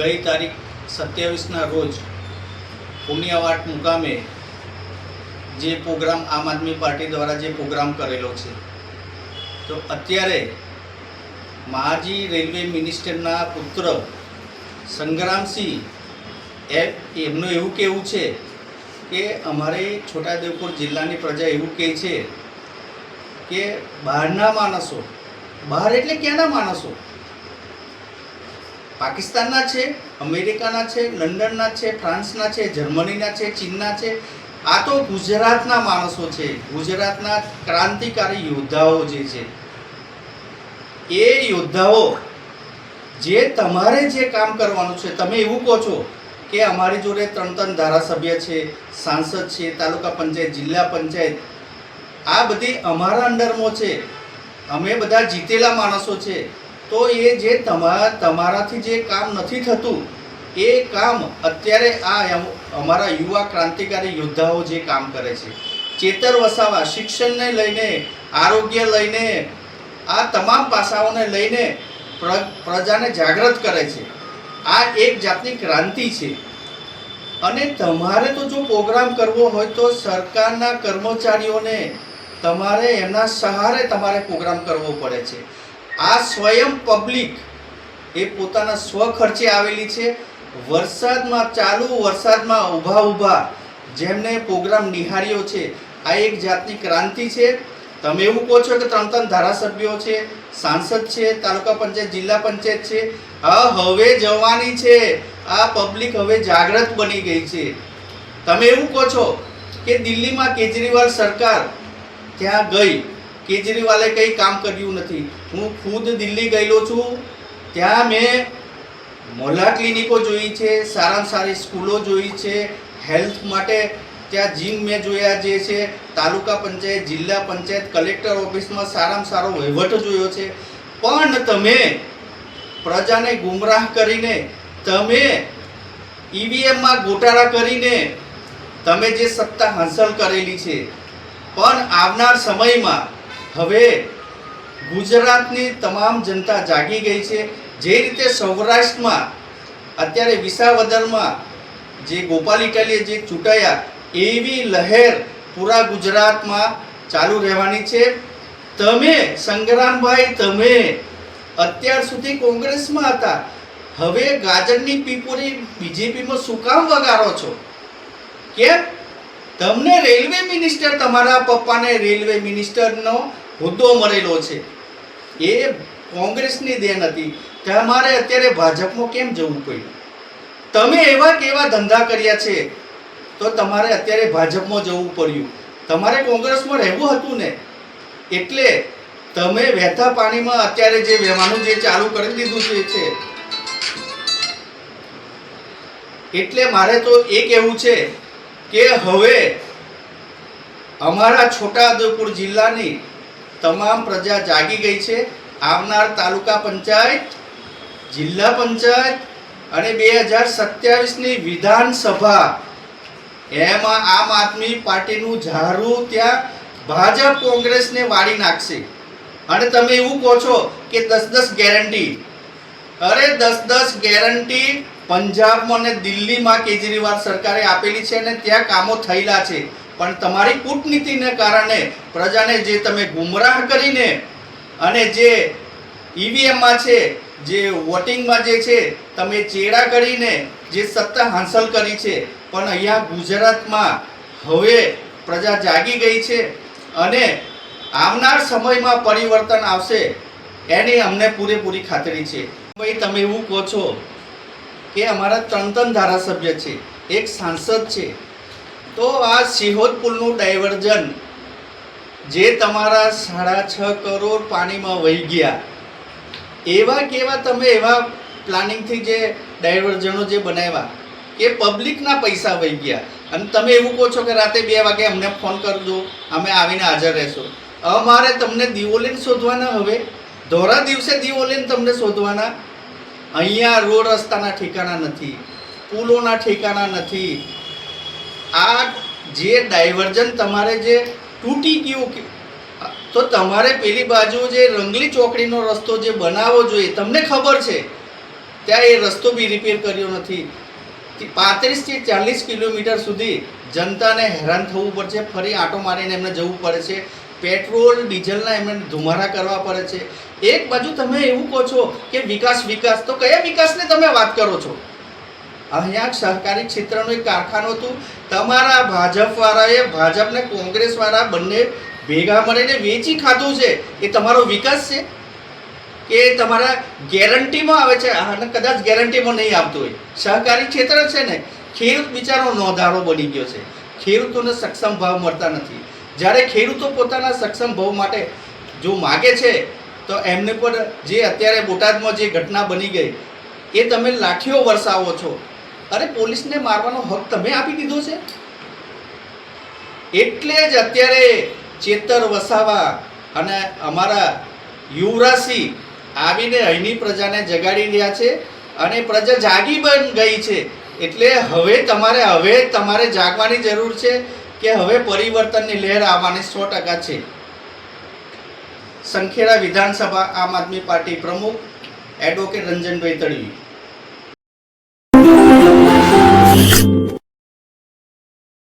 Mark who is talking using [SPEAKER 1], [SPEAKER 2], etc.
[SPEAKER 1] ગઈ તારીખ સત્યાવીસના રોજ પુણ્યવાટ મુકામે જે પ્રોગ્રામ આમ આદમી પાર્ટી દ્વારા જે પ્રોગ્રામ કરેલો છે. તો અત્યારે માજી રેલવે મિનિસ્ટરના પુત્ર સંગ્રામસિંહ એ એમનું એવું કહેવું છે કે અમારે છોટાદેવપુર જિલ્લાની પ્રજા એવું કહે છે કે બહારના માણસો, બહાર એટલે ક્યાંના માણસો? પાકિસ્તાનના છે, અમેરિકાના છે, લંડનના છે, ફ્રાન્સના છે, જર્મનીના છે, ચીનના છે. આ તો ગુજરાતના માણસો છે. ગુજરાતના ક્રાંતિકારી યોદ્ધાઓ જે છે. એ યોદ્ધાઓ જે તમારે જે કામ કરવાનું છે, તમે એવું કહો છો કે અમારી જોડે ત્રણ ત્રણ ધારાસભ્ય છે, સાંસદ છે, તાલુકા પંચાયત, જિલ્લા પંચાયત, આ બધી અમારા અંડરમાં છે. અમે બધા જીતેલા માણસો છે. તો એ જે તમા, તમારાથી જે કામ નથી થતું, એ કામ અત્યારે આ અમારા યુવા ક્રાંતિકારી યોદ્ધાઓ જે કામ કરે છે. ચેતર વસાવા, શિક્ષણને લઈને, આરોગ્ય લઈને, આ તમામ પાસાઓને લઈને પ્ર- પ્રજાને જાગૃત કરે છે. આ એક જાતની ક્રાંતિ છે. અને તમારે તો જો પ્રોગ્રામ કરવો હોય તો સરકારના કર્મચારીઓને તમારે એમના સહારે તમારે પ્રોગ્રામ કરવો પડે છે. આ સ્વયં પબ્લિક એ પોતાના સ્વખર્ચે આવેલી છે. વરસાદમાં ચાલુ, વરસાદમાં ઊભા ઊભા જેમને પ્રોગ્રામ નિહાળ્યો છે. આ એક જાતની ક્રાંતિ છે. તમે એવું કહો છો કે ત્રણ ત્રણ ધારાસભ્યો છે, સાંસદ છે, તાલુકા પંચાયત, જિલ્લા પંચાયત છે. હા હવે જવાની છે. આ પબ્લિક હવે જાગૃત બની ગઈ છે. તમે એવું કહો છો કે દિલ્હીમાં કેજરીવાલ સરકાર ત્યાં ગઈ. કેજરીવાલે કંઈ કામ કર્યું નથી. હું ખુદ દિલ્હી ગયેલો છું. ત્યાં મેં મોલા ક્લિનિકો જોઈ છે, સારામાં સારી સ્કૂલો જોઈ છે, હેલ્થ માટે ત્યાં જીમ મેં જોયા જે છે, તાલુકા પંચાયત, જિલ્લા પંચાયત, કલેક્ટર ઓફિસમાં સારામાં સારો વહીવટ જોયો છે. પણ તમે પ્રજાને ગુમરાહ કરીને, તમે ઈવીએમમાં ગોટાળા કરીને, તમે જે સત્તા હાંસલ કરેલી છે. પણ આવનાર સમયમાં હવે ગુજરાતની તમામ જનતા જાગી ગઈ છે. જે રીતે સૌરાષ્ટ્રમાં, અત્યારે વિસાવદરમાં જે ગોપાલ ઇટાલીએ જે ચૂંટાયા, એવી લહેર પૂરા ગુજરાતમાં ચાલુ રહેવાની છે. તમે, સંગ્રામભાઈ, તમે અત્યાર સુધી કોંગ્રેસમાં હતા. હવે ગાજરની પીપુરી બીજેપીમાં શું કામ વગાડો છો? કેમ? તમને રેલવે મિનિસ્ટર તમારા પપ્પાને રેલવે મિનિસ્ટરનો હોદ્દો મળેલો છે. એ કોંગ્રેસની દેન હતી. તમારે અત્યારે ભાજપમાં કેમ જવું પડ્યું? તમે એવા કેવા ધંધા કર્યા છે, તો તમારે અત્યારે ભાજપમાં જવું પડ્યું. તમારે કોંગ્રેસમાં રહેવું હતું ને, એટલે તમે વહેતા પાણીમાં અત્યારે જે વહેવાનું જે ચાલુ કરી દીધું છે. એટલે મારે તો એ કહેવું છે કે હવે અમારા છોટાઉદેપુર જિલ્લાની તમામ પ્રજા જાગી ગઈ છે. આવનાર તાલુકા પંચાયત, જિલ્લા પંચાયત અને બે હજાર સત્યાવીસની વિધાનસભા. એમાં આમ આદમી પાર્ટીનું ઝારું ત્યાં ભાજપ કોંગ્રેસને વાળી નાખશે. અને તમે એવું કહો છો કે દસ દસ ગેરંટી. અરે દસ દસ ગેરંટી પંજાબમાં અને દિલ્હીમાં કેજરીવાલ સરકારે આપેલી છે અને ત્યાં કામો થયેલા છે. પણ તમારી કૂટનીતિને કારણે પ્રજાને જે તમે ગુમરાહ કરીને અને જે ઈવીએમમાં છે, જે વોટિંગમાં જે છે, તમે ચેડા કરીને જે સત્તા હાંસલ કરી છે, પણ અહીંયા ગુજરાતમાં હવે પ્રજા જાગી ગઈ છે અને આવનાર સમયમાં પરિવર્તન આવશે, એની અમને પૂરેપૂરી ખાતરી છે. ભાઈ, તમે એવું કહો છો કે અમારા ત્રણ ત્રણ ધારાસભ્ય છે, એક સાંસદ છે તો આ સિહોદ પુલનું ડાયવર્ઝન, જે તમારા સાડા છ કરોડ પાણીમાં વહી ગયા, એવા કેવા તમે એવા પ્લાનિંગથી જે ડાયવર્ઝનો જે બનાવ્યા, કે પબ્લિકના પૈસા વહી ગયા. અને તમે એવું કહો છો કે રાતે બે વાગે અમને ફોન કરજો, અમે આવીને હાજર રહેશું. અમારે તમને દિવોલીને શોધવાના હવે. ધોરા દિવસે દિવોલીન તમને શોધવાના. અહીંયા રોડ રસ્તાના ઠેકાણા નથી, પુલોના ઠેકાણા નથી આ જે ડાયવર્ઝન તમારે જે તૂટી ગયું કે તો તમારે પેલી બાજુ જે રંગલી ચોકડીનો રસ્તો જે બનાવવો જોઈએ, તમને ખબર છે. ત્યાં એ રસ્તો બી રિપેર કર્યો નથી. પાંત્રીસથી ચાલીસ કિલોમીટર સુધી જનતાને હેરાન થવું પડશે ફરી આંટો મારીને એમને જવું પડે છે. પેટ્રોલ, ડીઝલના એમને ધુમારા કરવા પડે છે. એક બાજુ તમે એવું કહો છો કે વિકાસ વિકાસ. તો કયા વિકાસને તમે વાત કરો છો? અહીંયા સહકારી ક્ષેત્રનું એક કારખાનું હતું. તમારા ભાજપવાળાએ, ભાજપને કોંગ્રેસવાળા બંને ભેગા મળીને વેચી ખાધું છે. એ તમારો વિકાસ છે? કે તમારા ગેરંટીમાં આવે છે? અને કદાચ ગેરંટીમાં નહીં આવતું હોય. સહકારી ક્ષેત્ર છે ને, ખેડૂત બિચારો નોંધારો બની ગયો છે. ખેડૂતોને સક્ષમ ભાવ મળતા નથી. જ્યારે ખેડૂતો પોતાના સક્ષમ ભાવ માટે જો માગે છે, તો એમને પણ જે અત્યારે બોટાદમાં જે ઘટના બની ગઈ, એ તમે લાઠીઓ વરસાવો છો. અરે પોલીસને મારવાનો હક તમે આપી દીધો છે? એટલે જ અત્યારે ચેતર વસાવા અને અમારા યુવરાજસિંહ આવીને અહીંની પ્રજાને જગાડી રહ્યા છે અને પ્રજા જાગી બન ગઈ છે. એટલે હવે તમારે હવે તમારે જાગવાની જરૂર છે કે હવે પરિવર્તનની લહેર આવવાની સો ટકા છે. સંખેડા વિધાનસભા આમ આદમી પાર્ટી પ્રમુખ એડવોકેટ રંજનભાઈ તડવી